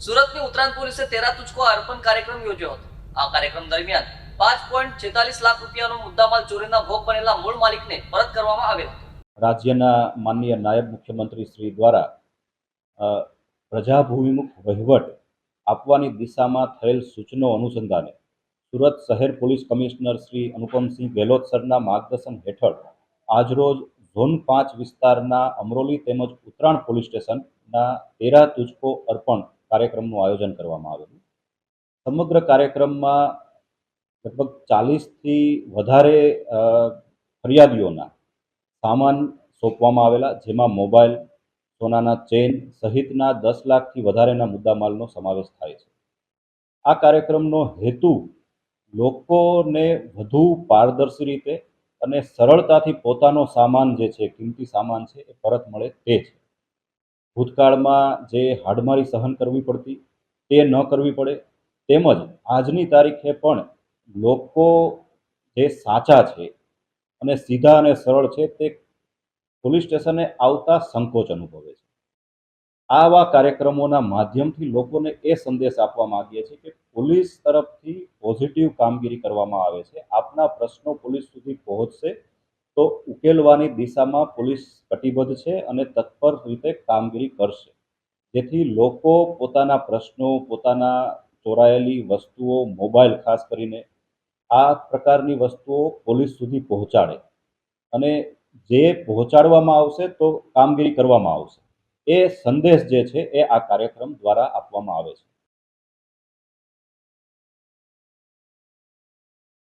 સુરતની ઉત્તરાયણ પોલીસે તેરા તુચકો અર્પણ કાર્યક્રમ યોજ્યો હતો. આ કાર્યક્રમ દરમિયાન પાંચ પોઈન્ટ છેતાલીસ લાખ રૂપિયાનો મુદ્દામાલ ચોરીના ભોગ બનેલા મૂળ માલિકને પરત કરવામાં આવેલ રાજ્યના માનનીય નાયબ મુખ્યમંત્રી શ્રી દ્વારા પ્રજાભૂમિમુખ વહીવટ આપવાની દિશામાં થયેલ સૂચનો અનુસંધાને સુરત શહેર પોલીસ કમિશનર શ્રી અનુપમસિંહ ગેહલોત સરના માર્ગદર્શન હેઠળ આજરોજ ઝોન પાંચ વિસ્તારના અમરોલી તેમજ ઉત્તરાણ પોલીસ સ્ટેશનના તેરા તુજકો અર્પણ કાર્યક્રમનું આયોજન કરવામાં આવેલું. સમગ્ર કાર્યક્રમમાં લગભગ ચાલીસથી વધારે ફરિયાદીઓના સામાન સોંપવામાં આવેલા, જેમાં મોબાઈલ, સોનાના ચેન સહિતના દસ લાખથી વધારેના મુદ્દામાલનો સમાવેશ થાય છે. આ કાર્યક્રમનો હેતુ લોકોને વધુ પારદર્શી રીતે અને સરળતાથી પોતાનો સામાન જે છે, કિંમતી સામાન છે, એ પરત મળે તે છે. ભૂતકાળમાં જે હાડમારી સહન કરવી પડતી, તે ન કરવી પડે. તેમજ આજની તારીખે પણ લોકો જે સાચા છે અને સીધા અને સરળ છે, તે પોલીસ સ્ટેશને આવતા સંકોચ અનુભવે છે. આવા કાર્યક્રમોના માધ્યમથી લોકોને એ સંદેશ આપવા માંગીએ છીએ કે પોલીસ તરફથી પોઝિટિવ કામગીરી કરવામાં આવે છે. આપના પ્રશ્નો પોલીસ સુધી પહોંચશે. ઉકેલવાની દિશામાં પોલીસ કટિબદ્ધ છે અને તત્પર રીતે કામગીરી કરશે. જેથી લોકો પોતાના પ્રશ્નો, પોતાના ચોરાયેલી વસ્તુઓ, મોબાઈલ ખાસ કરીને, આ પ્રકારની વસ્તુઓ પોલીસ સુધી પહોંચાડે. અને જે પહોંચાડવામાં આવશે તો કામગીરી કરવામાં આવશે. એ સંદેશ જે છે એ આ કાર્યક્રમ દ્વારા આપવામાં આવે છે.